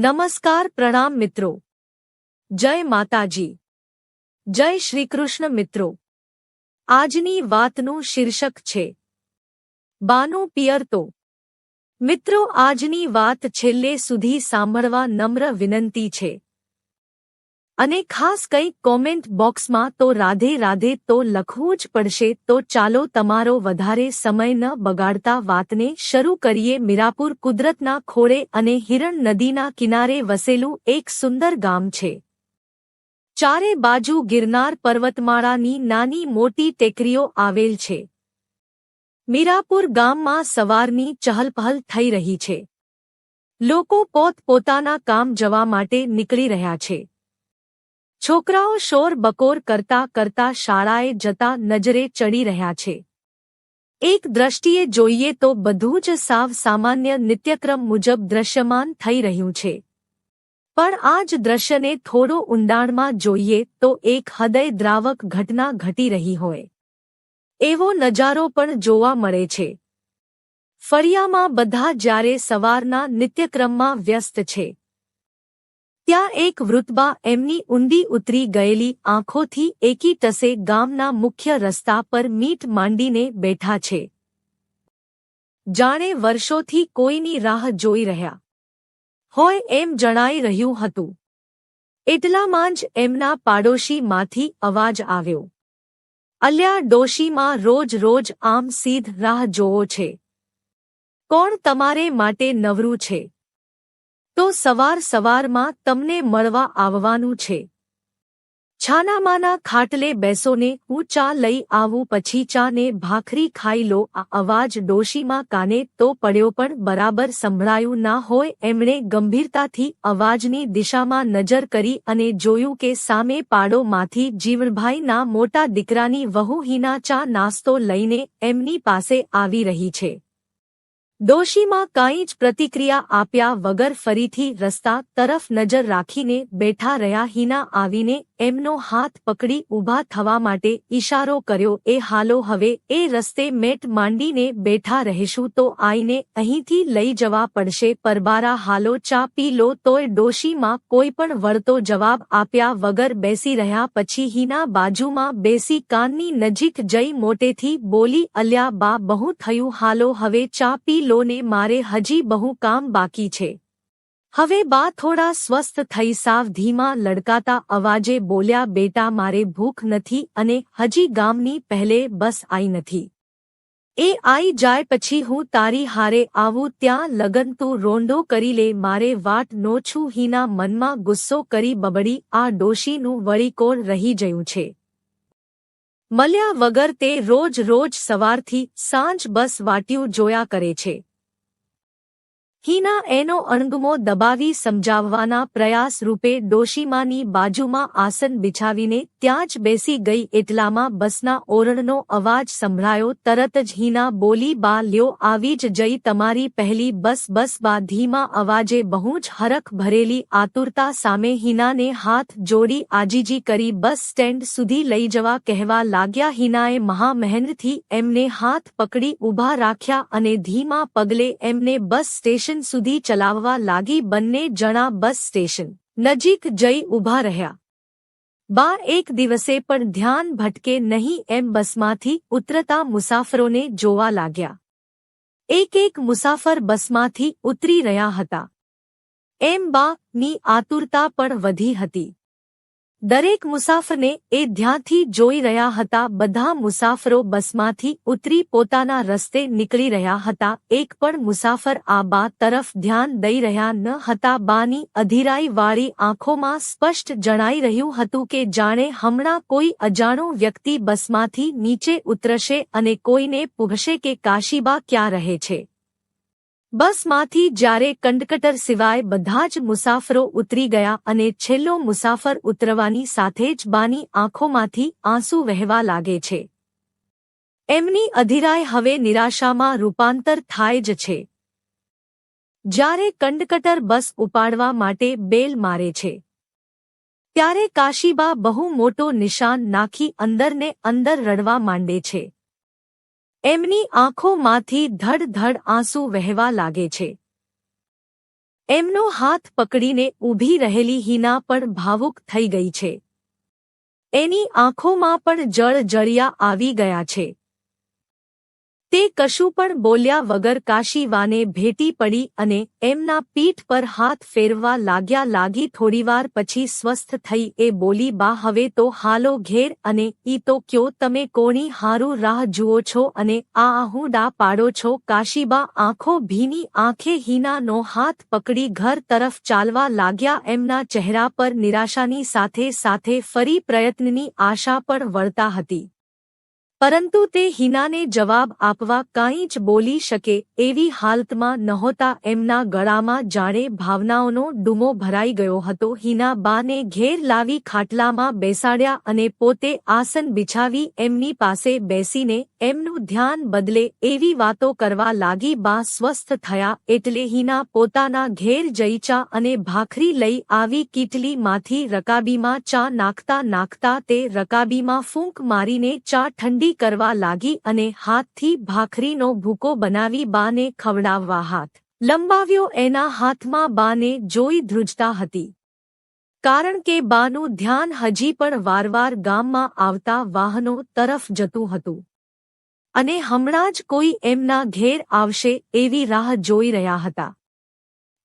નમસ્કાર પ્રણામ મિત્રો. જય માતાજી. જય શ્રીકૃષ્ણ મિત્રો. આજની વાતનું શીર્ષક છે, બાનું પિયર તો. મિત્રો, આજની વાત છેલ્લે સુધી સાંભળવા નમ્ર વિનંતી છે. અને ખાસ કંઈક કોમેન્ટ બોક્સમાં તો રાધે રાધે તો લખવું જ પડશે, તો ચાલો તમારો વધારે સમય ન બગાડતા વાતને શરૂ કરીએ. મીરાપુર કુદરતના ખોળે અને હિરણ નદીના કિનારે વસેલું એક સુંદર ગામ છે. ચારે બાજુ ગિરનાર પર્વતમાળાની નાની મોટી ટેકરીઓ આવેલ છે. મીરાપુર ગામમાં સવારની ચહલપહલ થઈ રહી છે. લોકો પોત પોતાના કામ જવા માટે નીકળી રહ્યા છે. છોકરાઓ શોર બકોર કરતા કરતા શાળાએ જતા નજરે ચડી રહ્યા છે. એક દ્રષ્ટિએ જોઈએ તો બધું જ સાવ સામાન્ય નિત્યક્રમ મુજબ દ્રશ્યમાન થઈ રહ્યું છે. પણ આ જ દ્રશ્યને થોડો ઊંડાણમાં જોઈએ તો એક હૃદયદ્રાવક ઘટના ઘટી રહી હોય. એવો નજારો પણ જોવા મળે છે. ફળિયામાં બધા જ્યારે સવારના નિત્યક્રમમાં વ્યસ્ત છે. ત્યાં એક વૃતબા એમની ઊંડી ઉતરી ગયેલી આંખોથી એકી ટસે ગામના મુખ્ય રસ્તા પર મીટ માંડીને બેઠા છે. જાણે વર્ષોથી કોઈની રાહ જોઈ રહ્યા. હોય એમ જણાઈ રહ્યું હતું. એટલામાં જ એમના પાડોશીમાંથી અવાજ આવ્યો. અલ્યા ડોશીમાં રોજ રોજ આમ સીધ રાહ જોવો છે. કોણ તમારે માટે નવરું છે? તો સવાર સવારમાં તમને મળવા આવવાનું છે. છાનામાના ખાટલે બેસોને હું ચા લઈ આવું પછી ચાને ભાખરી ખાઈ લો. આ અવાજ ડોશીમાં કાને તો પડ્યો પણ બરાબર સંભળાયું ના હોય એમણે ગંભીરતાથી અવાજની દિશામાં નજર કરી અને જોયું કે સામે પાડોમાંથી જીવણભાઈના મોટા દીકરાની વહુ હિના ચા નાસ્તો લઈને એમની પાસે આવી રહી છે. ડોશીમાં કાંઈ જ પ્રતિક્રિયા આપ્યા વગર ફરીથી રસ્તા તરફ નજર રાખીને બેઠા રહ્યા હિના આવીને એમનો હાથ પકડી ઊભા થવા માટે ઇશારો કર્યો, એ હાલો હવે, એ રસ્તે મેટ માંડીને બેઠા રહેશું તો આઈને અહીંથી લઈ જવા પડશે, પરબારા હાલો, ચા પી લો. તોય ડોશીમાં કોઈ પણ વળતો જવાબ આપ્યા વગર બેસી રહ્યા, પછી હિના બાજુમાં બેસી કાનની નજીક જઈ મોટેથી બોલી, અલ્યા બા, બહુ થયું, હાલો હવે ચા પી લોને મારે હજી બહુ કામ બાકી છે. હવે બા થોડા સ્વસ્થ થઈ સાવ ધીમા લડકાતા અવાજે બોલ્યા, બેટા, મારે ભૂખ નથી અને હજી ગામની પહેલે બસ આઈ નથી. એ આઈ જાય પછી હું તારી હારે આવું, ત્યાં લગન તું રોંડો કરી લે, મારે વાટ નો છું હીના મનમાં ગુસ્સો કરી બબડી, આ ડોશીનું વળીકોળ રહી જયું છે. મળ્યા વગર તે રોજ રોજ સવારથી સાંજ બસ વાટ્યું જોયા કરે છે. હિના એનો અણગમો દબાવી સમજાવવાના પ્રયાસ રૂપે ડોશીમાની બાજુમાં આસન બિછાવીને ત્યાં જ બેસી ગઈ એટલામાં બસના ઓરણનો અવાજ સંભળાયો, તરત જ હિના બોલી, બા, લ્યો, આવી જ જઈ તમારી પહેલી બસ બસ, બા. ધીમા અવાજે બહુ જ હરખ ભરેલી આતુરતા સામે હિનાને હાથ જોડી આજીજી કરી, બસ સ્ટેન્ડ સુધી લઈ જવા કહેવા લાગ્યા. હિનાએ મહામહેનથી એમને હાથ પકડી ઊભા રાખ્યા અને ધીમા પગલે એમને બસ સ્ટેશન સ્ટેશન સુધી ચલાવવા લાગી બંને જણા બસ સ્ટેશન નજીક જઈ ઊભા રહ્યા. બા એક દિવસે પણ ધ્યાન ભટકે નહીં એમ બસમાંથી ઉતરતા મુસાફરોને જોવા લાગ્યા. એક એક મુસાફર બસમાંથી ઉતરી રહ્યા હતા. એમ બા ની આતુરતા પણ વધી હતી. દરેક મુસાફરને એ ધ્યાનથી જોઈ રહ્યા હતા, બધા મુસાફરો બસમાંથી ઉતરી પોતાના રસ્તે નીકળી રહ્યા હતા, એક પણ મુસાફર આ બા તરફ ધ્યાન દઈ રહ્યા ન હતા, બાની અધીરાઈવાળી આંખોમાં સ્પષ્ટ જણાઈ રહ્યું હતું કે જાણે હમણાં કોઈ અજાણો વ્યક્તિ બસમાંથી નીચે ઉતરશે અને કોઈને પૂછશે કે કાશીબા ક્યાં રહે છે. બસમાંથી જ્યારે કંડકટર સિવાય બધા જ મુસાફરો ઉતરી ગયા અને છેલ્લો મુસાફર ઉતરવાની સાથે જ બાની આંખોમાંથી આંસુ વહેવા લાગે છે. એમની અધિરાય હવે નિરાશામાં રૂપાંતર થાય જ છે. જ્યારે કંડકટર બસ ઉપાડવા માટે બેલ મારે છે. ત્યારે કાશીબા બહુ મોટો નિશાન નાખી અંદરને અંદર રડવા માંડે છે. એમની આંખોમાંથી ધડ ધડ આંસુ વહેવા લાગે છે. એમનો હાથ પકડીને ઊભી રહેલી હિના પણ ભાવુક થઈ ગઈ છે. એની આંખોમાં પણ જળ જળિયા આવી ગયા છે. તે કશું પણ બોલ્યા વગર કાશીવાને ભેટી પડી અને એમના પીઠ પર હાથ ફેરવા લાગ્યા લાગી થોડીવાર પછી સ્વસ્થ થઈ એ બોલી, બા, હવે તો હાલો ઘેર અને ઈ તો ક્યો, તમે કોણી હારું રાહ જુઓ છો અને આ આહુડા પાડો છો? કાશીબા આંખો ભીની આંખે હિનાનો હાથ પકડી ઘર તરફ ચાલવા લાગ્યા. એમના ચહેરા પર નિરાશાની સાથે સાથે ફરી પ્રયત્નની આશા પણ વળતા હતી. પરંતુ તે હિનાને જવાબ આપવા કાંઈ જ બોલી શકે એવી હાલતમાં નહોતા એમના ગળામાં જાણે ભાવનાઓનો ડૂમો ભરાઈ ગયો હતો. હિના બાને ઘેર લાવી ખાટલામાં બેસાડ્યા અને પોતે આસન બિછાવી એમની પાસે બેસીને એમનું ધ્યાન બદલે એવી વાતો કરવા લાગી, બા, સ્વસ્થ થયા. એટલે હિના પોતાના ઘેર જઈ ચા અને ભાખરી લઈ આવી કીટલીમાંથી રકાબીમાં ચા નાખતા નાખતા તે રકાબીમાં ફૂંક મારીને ચા ઠંડી કરવા લાગી અને હાથથી ભાખરીનો ભૂકો બનાવી બાને ખવડાવવા હાથ લંબાવ્યો. એના હાથમાં બાને જોઈ ધ્રુજતા હતી. કારણ કે બાનું ધ્યાન હજી પણ વારવાર ગામમાં આવતા વાહનો તરફ જતું હતું. અને હમણાં જ કોઈ એમના ઘેર આવશે એવી રાહ જોઈ રહ્યા હતા.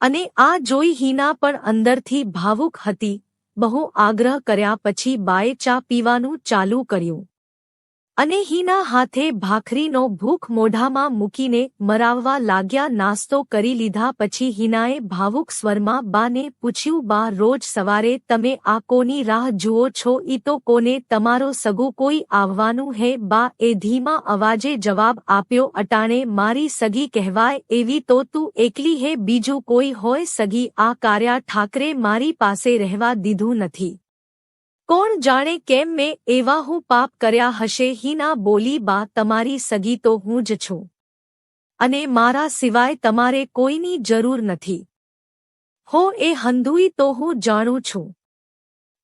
અને આ જોઈ હિના પણ અંદરથી ભાવુક હતી. બહુ આગ્રહ કર્યા પછી બાએ ચા પીવાનું ચાલુ કર્યું. અને હિના હાથે ભાખરીનો ભૂખ મોઢામાં મૂકીને મરાવવા લાગ્યા નાસ્તો કરી લીધા પછી હિનાએ ભાવુક સ્વરમાં બાને પૂછ્યું, બા, રોજ સવારે તમે આ કોની રાહ જુઓ છો? ઈ તો કોને તમારો સગું કોઈ આવવાનું હે? બા એ ધીમા અવાજે જવાબ આપ્યો, અટાણે મારી સગી કહેવાય એવી તો તું એકલી હે, બીજું કોઈ હોય? સગી આ કાર્યા ઠાકરે મારી પાસે રહેવા દીધું નથી. કોણ જાણે કેમ મેં એવા હું પાપ કર્યા હશે? હિના બોલી, બા, તમારી સગી તો હું જ છું. અને મારા સિવાય તમારે કોઈની જરૂર નથી. હો, એ હંધુઈ તો હું જાણું છું.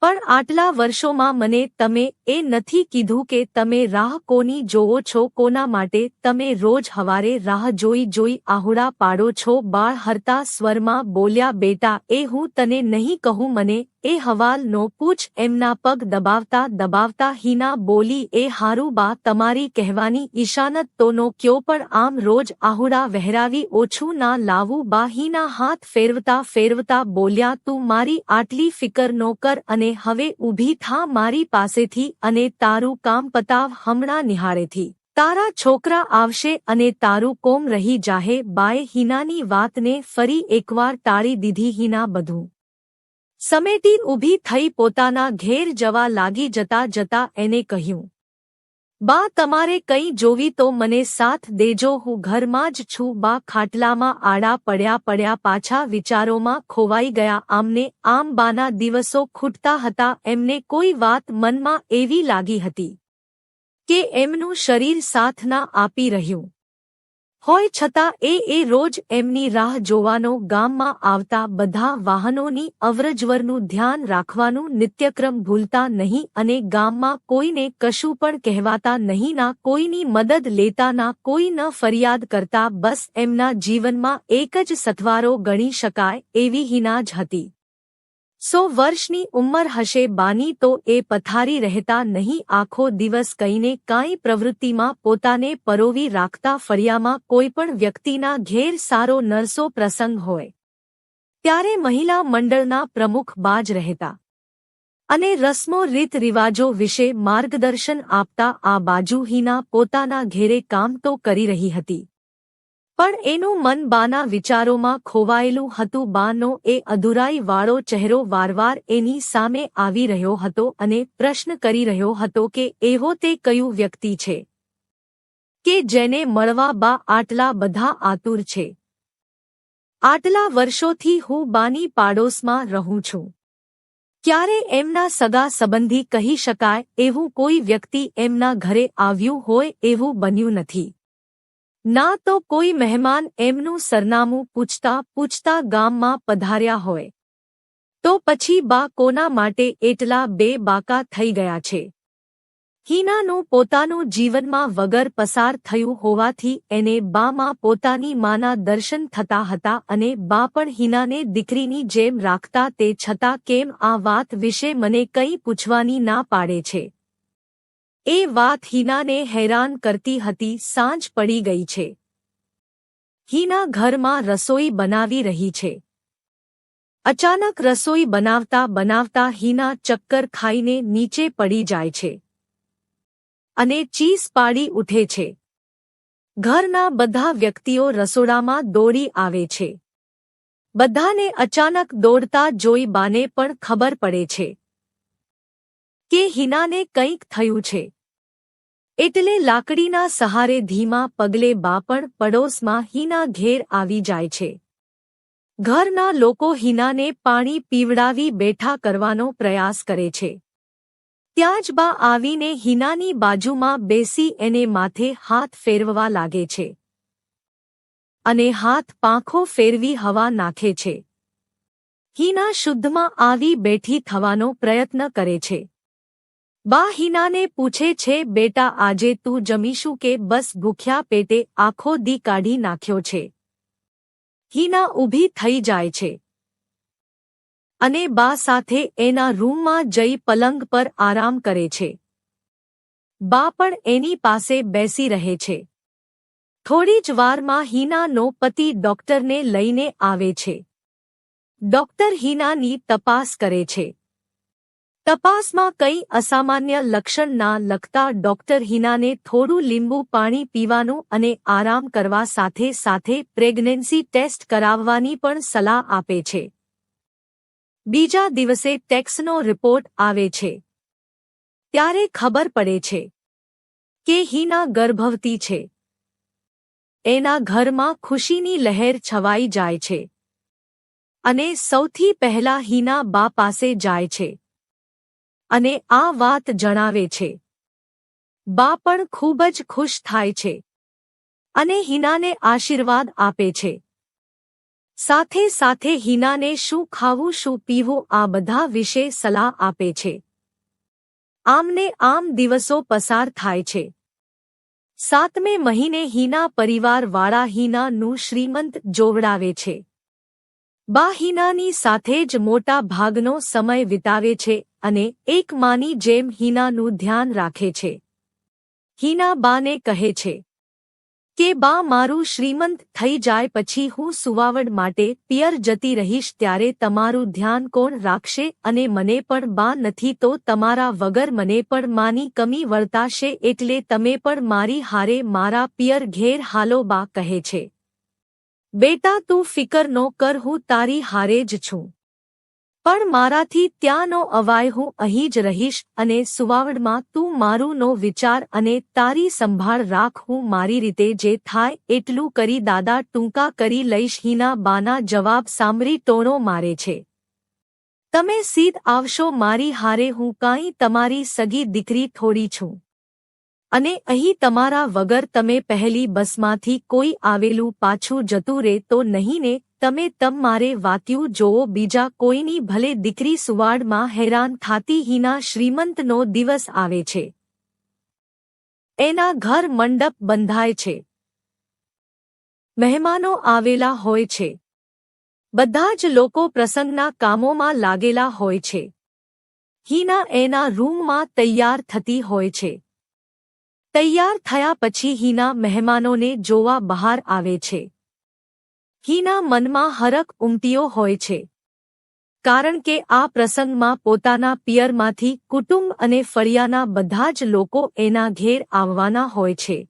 પણ આટલા વર્ષોમાં મને તમે એ નથી કીધું કે તમે રાહ કોની જોવો છો? કોના માટે તમે રોજ હવારે રાહ જોઈ જોઈ આહુડા પાડો છો? બાળ હરતા સ્વરમાં બોલ્યા, બેટા, એ હું તને નહીં કહું, મને એ હવાલનો પૂછ એમના પગ દબાવતા દબાવતા હિના બોલી, એ હારું બા, તમારી કહેવાની ઈશાનત તોનો ક્યો પણ આમ રોજ આહુડા વહેરાવી ઓછું ના લાવું બા હિના હાથ ફેરવતા ફેરવતા બોલ્યા, તું મારી આટલી ફિકર નો કર અને હવે ઊભી થા મારી પાસેથી અને તારું કામ પતાવ હમણાં નિહાળેથી. તારા છોકરા આવશે અને તારું કોમ રહી જાહે. બાએ હિનાની વાતને ફરી એકવાર ટાળી દીધી હિના બધું. સમેટી ઊભી થઈ પોતાના ઘેર જવા લાગી જતા જતા એને કહ્યું, બા, તમારે કંઈ જોવી તો મને સાથ દેજો, હું ઘરમાં જ છું. બા ખાટલામાં આડા પડ્યા પડ્યા પાછા વિચારોમાં ખોવાઈ ગયા. આમને આમ બાના દિવસો ખૂટતા હતા, એમને કોઈ વાત મનમાં એવી લાગી હતી કે એમનું શરીર સાથ ના આપી રહ્યું. હોય છતાં એ એ રોજ એમની રાહ જોવાનો ગામમાં આવતા બધા વાહનોની અવરજવરનું ધ્યાન રાખવાનું નિત્યક્રમ ભૂલતા નહીં અને ગામમાં કોઈને કશું પણ કહેવાતા નહીં, ના કોઈની મદદ લેતા, ના કોઈ ન ફરિયાદ કરતા, બસ એમના જીવનમાં એક જ સથવારો ગણી શકાય એવી હિના જ હતી. સો વર્ષની ઉંમર હશે બાની તો એ પથારી રહેતા નહીં. આખો દિવસ કહીને કાંઈ પ્રવૃત્તિમાં પોતાને પરોવી રાખતા ફળિયામાં કોઈપણ વ્યક્તિના ઘેર સારો નરસો પ્રસંગ હોય. ત્યારે મહિલા મંડળના પ્રમુખ બાજ રહેતા. અને રસ્મો રીત રિવાજો વિશે માર્ગદર્શન આપતા આ બાજુ હિના પોતાના ઘેરે કામ તો કરી રહી હતી. પણ એનું મન બાના વિચારોમાં ખોવાયેલું હતું. બાનો એ અધુરાઈ વાળો ચહેરો વારવાર એની સામે આવી રહ્યો હતો અને પ્રશ્ન કરી રહ્યો હતો કે એવો તે કયું વ્યક્તિ છે? કે જેને મળવા બા આટલા બધા આતુર છે? આટલા વર્ષોથી હું બાની પાડોશમાં રહું છું. ક્યારે એમના સગા સંબંધી કહી શકાય? એવું કોઈ વ્યક્તિ એમના ઘરે આવ્યું હોય એવું બન્યું નથી. ના તો કોઈ મહેમાન એમનું સરનામું પૂછતા પૂછતા ગામમાં પધાર્યા હોય. તો પછી બા કોના માટે એટલા બે બાકા થઈ ગયા છે? હિનાનું પોતાનું જીવનમાં વગર પસાર થયું હોવાથી એને બામાં પોતાની માના દર્શન થતા હતા અને બા પણ હિનાને દીકરીની જેમ રાખતા તે છતાં કેમ આ વાત વિશે મને કંઈ પૂછવાની ના પાડે છે? એ વાત હિનાને હેરાન કરતી હતી, સાંજ પડી ગઈ છે. હિના ઘરમાં રસોઈ બનાવી રહી છે. અચાનક રસોઈ બનાવતા બનાવતા હિના ચક્કર ખાઈને નીચે પડી જાય છે. અને ચીસ પાડી ઉઠે છે. ઘરના બધા વ્યક્તિઓ રસોડામાં દોડી આવે છે. બધાને અચાનક દોડતા જોઈ બાને પણ ખબર પડે છે. કે હિનાને કંઈક થયું છે. એટલે લાકડીના સહારે ધીમા પગલે બાપણ પડોશમાં હિના ઘેર આવી જાય છે. ઘરના લોકો હિનાને પાણી પીવડાવી બેઠા કરવાનો પ્રયાસ કરે છે. ત્યાં જ બા આવીને હિનાની બાજુમાં બેસી એને માથે હાથ ફેરવવા લાગે છે. અને હાથ પાંખો ફેરવી હવા નાખે છે. હિના શુદ્ધમાં આવી બેઠી થવાનો પ્રયત્ન કરે છે. બા હિનાને પૂછે છે, બેટા, આજે તું જમીશું કે બસ ભૂખ્યા પેટે આખો દી કાઢી નાખ્યો છે? હિના ઊભી થઈ જાય છે. અને બા સાથે એના રૂમમાં જઈ પલંગ પર આરામ કરે છે. બા પણ એની પાસે બેસી રહે છે. થોડી જ વારમાં હિનાનો પતિ ડોક્ટરને લઈને આવે છે. ડોક્ટર હિનાની તપાસ કરે છે. તપાસમાં કંઈ અસામાન્ય લક્ષણ ના લખતા ડોક્ટર હિનાને થોડું લીંબુ પાણી પીવાનું અને આરામ કરવા સાથે સાથે પ્રેગ્નન્સી ટેસ્ટ કરાવવાની પણ સલાહ આપે છે. બીજા દિવસે ટેક્સનો રિપોર્ટ આવે છે. ત્યારે ખબર પડે છે કે હિના ગર્ભવતી છે. એના ઘરમાં ખુશીની લહેર છવાઈ જાય છે. અને સૌથી પહેલા હિના બા પાસે જાય છે. અને આ વાત જણાવે છે. બા પણ ખૂબ જ ખુશ થાય છે અને હિનાને આશીર્વાદ આપે છે. સાથે સાથે હિનાને શું ખાવું, શું પીવું આ બધા વિશે સલાહ આપે છે. આમને આમ દિવસો પસાર થાય છે. સાતમે મહિને હિના પરિવારવાળા હિનાનું શ્રીમંત જોવડાવે છે. બા સાથે જ મોટા ભાગનો સમય વિતાવે છે અને એક માની જેમ હિનાનું ધ્યાન રાખે છે. હિના બાને કહે છે કે, બા, મારું શ્રીમંત થઈ જાય પછી હું સુવાવડ માટે પિયર જતી રહીશ ત્યારે તમારું ધ્યાન કોણ રાખશે અને મને પણ બા નથી તો તમારા વગર મને પણ માની કમી વર્તાશે એટલે તમે પણ મારી હારે મારા પિયર ઘેર હાલો, બા કહે છે. બેટા, તું ફિકર નો કર, હું તારી હારે જ છું. પણ મારાથી ત્યાંનો અવાય હું અહીં જ રહીશ અને સુવાવડમાં તું મારું નો વિચાર અને તારી સંભાળ રાખ, હું મારી રીતે જે થાય એટલું કરી દાદા ટૂંકા કરી લઈશ, હિના બાના જવાબ સાંભળી ટોણો મારે છે. તમે સીધ આવશો મારી હારે, હું કાંઈ તમારી સગી દીકરી થોડી છું. અને અહીં તમારા વગર તમે પહેલી બસમાંથી કોઈ આવેલું પાછું જતું રે તો નહીં ને, તમે તમ મારે વાત્યું જોવો, બીજા કોઈની ભલે દીકરી સુવાડમાં હેરાન થાતી હિના શ્રીમંતનો દિવસ આવે છે. એના ઘર મંડપ બંધાય છે. મહેમાનો આવેલા હોય છે. બધા જ લોકો પ્રસંગના કામોમાં લાગેલા હોય છે. હિના એના રૂમમાં તૈયાર થતી હોય છે. તૈયાર થયા પછી હિના મહેમાનોને જોવા બહાર આવે છે. હિના મનમાં હરક ઉમટીઓ હોય છે. કારણ કે આ પ્રસંગમાં પોતાના પિયરમાંથી કુટુંબ અને ફળિયાના બધા જ લોકો એના ઘેર આવવાના હોય છે.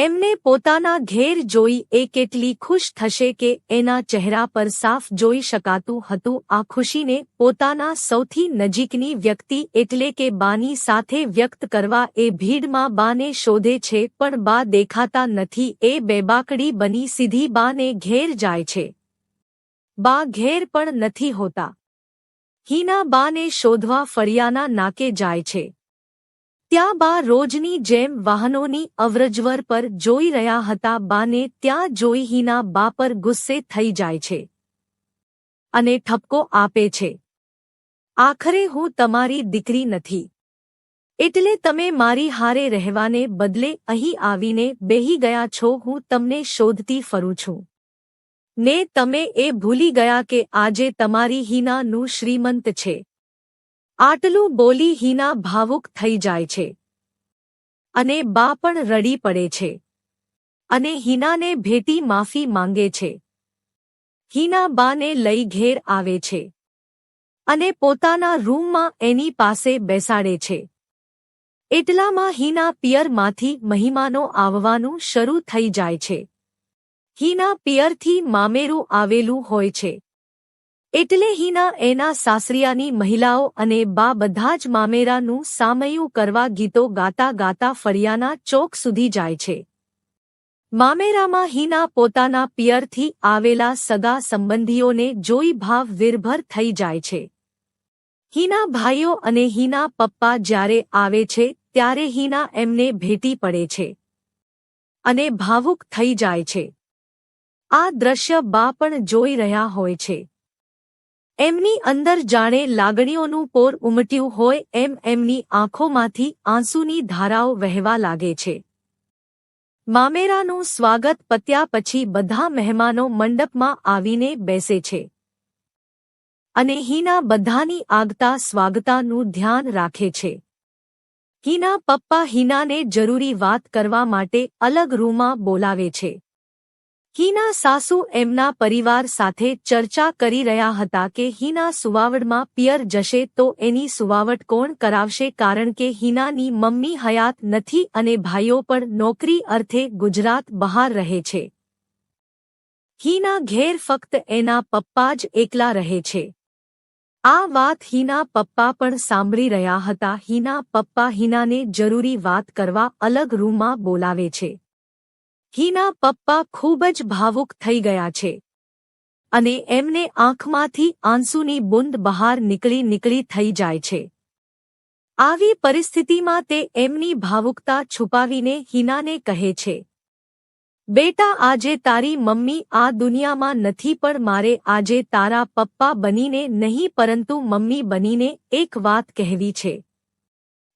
એમને પોતાના ઘેર જોઈ એ કેટલી ખુશ થશે કે એના ચહેરા પર સાફ જોઈ શકાતું હતું. આ ખુશીને પોતાના સૌથી નજીકની વ્યક્તિ એટલે કે બાની સાથે વ્યક્ત કરવા એ ભીડમાં બાને શોધે છે, પણ બા દેખાતા નથી. એ બેબાકડી બની સીધી બાને ઘેર જાય છે. બા ઘેર પણ નથી હોતા. હીના બાને શોધવા ફળિયાના નાકે જાય છે. ત્યાં બા રોજની જેમ વાહનોની અવરજવર પર જોઈ રહ્યા હતા, બાને ત્યાં જોઈ હિના બા પર ગુસ્સે થઈ જાય છે અને ઠપકો આપે છે. આખરે હું તમારી દીકરી નથી. એટલે તમે મારી હારે રહેવાને બદલે અહીં આવીને બેહી ગયા છો, હું તમને શોધતી ફરું છું. ને તમે એ ભૂલી ગયા કે આજે તમારી હિનાનું શ્રીમંત છે. આટલું બોલી હિના ભાવુક થઈ જાય છે. અને બા પણ રડી પડે છે. અને હિનાને ભેટી માફી માંગે છે. હિના બાને લઈ ઘેર આવે છે. અને પોતાના રૂમમાં એની પાસે બેસાડે છે. એટલામાં હિના પિયરમાંથી મહિમાનો આવવાનું શરૂ થઈ જાય છે. હિના પિયરથી મામેરું આવેલું હોય છે. એટલે હિના એના સાસરિયાની મહિલાઓ અને બા બધા જ મામેરાનું સામયું કરવા ગીતો ગાતા ગાતા ફળિયાના ચોક સુધી જાય છે. મામેરામાં હિના પોતાના પિયરથી આવેલા સગા સંબંધીઓને જોઈ ભાવ વિરભર થઈ જાય છે. હિના ભાઈઓ અને હિના પપ્પા જ્યારે આવે છે ત્યારે હિના એમને ભેટી પડે છે. અને ભાવુક થઈ જાય છે. આ દ્રશ્ય બા પણ જોઈ રહ્યા હોય છે. એમની અંદર જાણે લાગણીઓનું પોર ઉમટ્યું હોય એમ એમની આંખોમાંથી આંસુની ધારાઓ વહેવા લાગે છે. મામેરાનું સ્વાગત પત્યા પછી બધા મહેમાનો મંડપમાં આવીને બેસે છે. અને હિના બધાની આગતા સ્વાગતાનું ધ્યાન રાખે છે. હિના પપ્પા હિનાને જરૂરી વાત કરવા માટે અલગ રૂમાં બોલાવે છે. હિના સાસુ એમના પરિવાર સાથે ચર્ચા કરી રહ્યા હતા કે હિના સુવાવડમાં પિયર જશે તો એની સુવાવટ કોણ કરાવશે કારણ કે હિનાની મમ્મી હયાત નથી અને ભાઈઓ પણ નોકરી અર્થે ગુજરાત બહાર રહે છે. હિના ઘેર ફક્ત એના પપ્પા જ એકલા રહે છે. આ વાત હિના પપ્પા પણ સાંભળી રહ્યા હતા. હિના પપ્પા હિનાને જરૂરી વાત કરવા અલગ રૂમમાં બોલાવે છે. હીના પપ્પા ખૂબ જ ભાવુક થઈ ગયા છે. અને એમને આંખમાંથી આંસુની બુંદ બહાર નીકળી નીકળી થઈ જાય છે. આવી પરિસ્થિતિમાં તે એમની ભાવુકતા છુપાવીને હિનાને કહે છે. બેટા, આજે તારી મમ્મી આ દુનિયામાં નથી, પણ મારે આજે તારા પપ્પા બનીને નહીં, પરંતુ મમ્મી બનીને એક વાત કહેવી છે.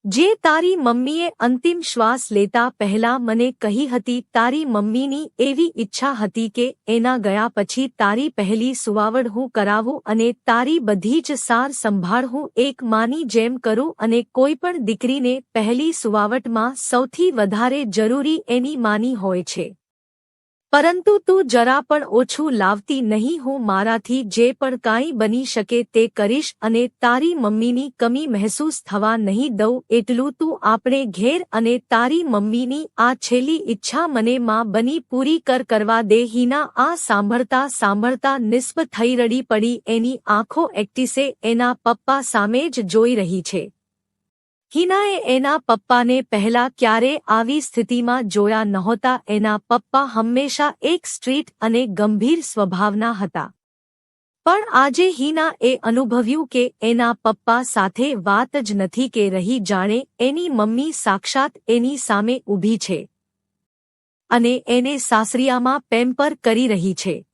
જે તારી મમ્મીએ અંતિમ શ્વાસ લેતા પહેલા મને કહી હતી, તારી મમ્મીની એવી ઈચ્છા હતી કે એના ગયા પછી તારી પહેલી સુવાવડ હું કરાવું અને તારી બધી જ સાર સંભાળ હું એક માની જેમ કરું અને કોઈ પણ દીકરીને પહેલી સુવાવટમાં સૌથી વધારે જરૂરી એની માની હોય છે. પરંતુ તું જરા પણ ઓછું લાવતી નહીં હું મારાથી જે પણ કાંઈ બની શકે તે કરીશ અને તારી મમ્મીની કમી મહેસૂસ થવા નહીં દઉં એટલું તું આપણે ઘેર અને તારી મમ્મીની આ છેલ્લી ઈચ્છા મને માં બની પૂરી કર કરવા દે. હિના આ સાંભળતા સાંભળતા નિસ્ફ થઈ રડી પડી. એની આંખો એક્ટિસે એના પપ્પા સામે જ જોઈ રહી છે. હિનાએ એના પપ્પાને પહેલા ક્યારે આવી સ્થિતિમાં જોયા નહોતા, એના પપ્પા હંમેશા એક સ્ટ્રીટ અને ગંભીર સ્વભાવના હતા. પણ આજે હિના એ અનુભવ્યું કે એના પપ્પા સાથે વાત જ નથી કે રહી જાણે એની મમ્મી સાક્ષાત એની સામે ઊભી છે. અને એને સાસરિયામાં પેમ્પર કરી રહી છે.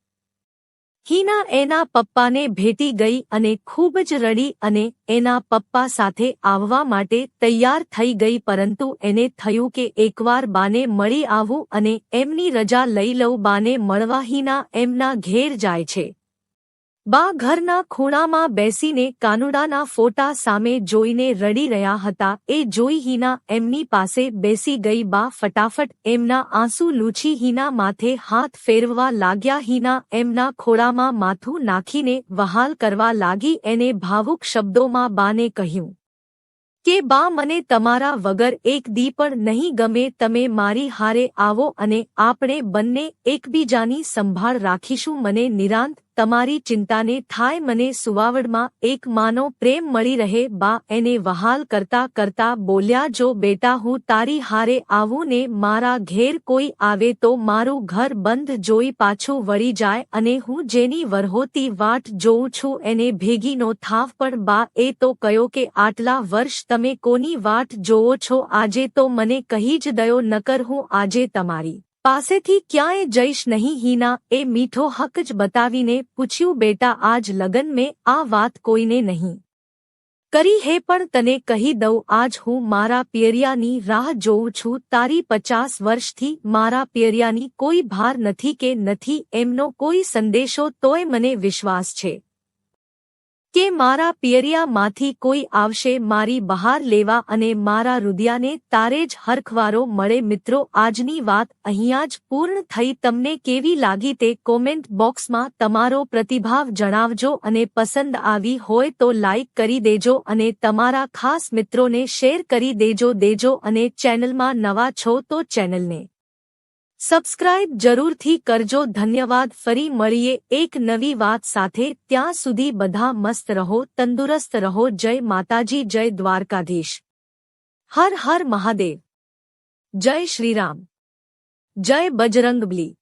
હીના એના પપ્પાને ભેટી ગઈ અને ખૂબ જ રડી અને એના પપ્પા સાથે આવવા માટે તૈયાર થઈ ગઈ પરંતુ એને થયું કે એકવાર બાને મળી આવું અને એમની રજા લઈ લઉં, બાને મળવા હિના એમના ઘેર જાય છે. બા ઘરના ખૂણામાં બેસીને કાનુડાના ફોટા સામે જોઈને રડી રહ્યા હતા. એ જોઈ હિના એમની પાસે બેસી ગઈ બા ફટાફટ એમના આંસુ લૂછી હિના માથે હાથ ફેરવવા લાગ્યા. હિના એમના ખોળામાં માથું નાખીને વહાલ કરવા લાગી. એને ભાવુક શબ્દોમાં બાને કહ્યું, કે બા, મને તમારા વગર એક દી પણ નહીં ગમે. તમે મારી હારે આવો અને આપણે બંને એકબીજાની સંભાળ રાખીશું. મને નિરાંત તમારી ચિંતાને થાય મને સુવાવડમાં એક માનો પ્રેમ મળી રહે, બા, એને વહાલ કરતા કરતા બોલ્યા, જો બેટા, હું તારી હારે આવું ને મારા ઘેર કોઈ આવે તો મારું ઘર બંધ જોઈ પાછું વળી જાય અને હું જેની વરહોતી વાટ જોઉં છું એને ભેગીનો થાવ. પણ, બા, એ તો કયો કે આટલા વર્ષ તમે કોની વાટ જોવો છો? આજે તો મને કહી જ દયો, નકર હું આજે તમારી પાસેથી ક્યાંય જઈશ નહીં હીના, એ મીઠો હક જ બતાવીને પૂછ્યું, બેટા, આજ લગન મેં આ વાત કોઈને નહીં? કરી હે પણ તને કહી દઉં, આજ હું મારા પિયરિયાની રાહ જોઉં છું, તારી પચાસ વર્ષથી મારા પિયરિયાની કોઈ ભાર નથી કે નથી, એમનો કોઈ સંદેશો તોય મને વિશ્વાસ છે. કે મારા પિયરિયામાંથી કોઈ આવશે મારી બહાર લેવા અને મારા રુદિયાને તારે જ હરખવારો મળે મિત્રો, આજની વાત અહીંયા જ પૂર્ણ થઈ. તમને કેવી લાગી તે કોમેન્ટ બોક્સમાં તમારો પ્રતિભાવ જણાવજો અને પસંદ આવી હોય તો લાઇક કરી દેજો અને તમારા ખાસ મિત્રોને શેર કરી દેજો દેજો અને ચેનલમાં નવા છો તો ચેનલને સબસ્ક્રાઇબ જરૂરથી કરજો. ધન્યવાદ. ફરી મળીએ એક નવી વાત સાથે. ત્યાં સુધી બધા મસ્ત રહો, તંદુરસ્ત રહો. જય માતાજી, જય દ્વારકાધીશ. હર હર મહાદેવ. જય શ્રીરામ જય બજરંગબલી.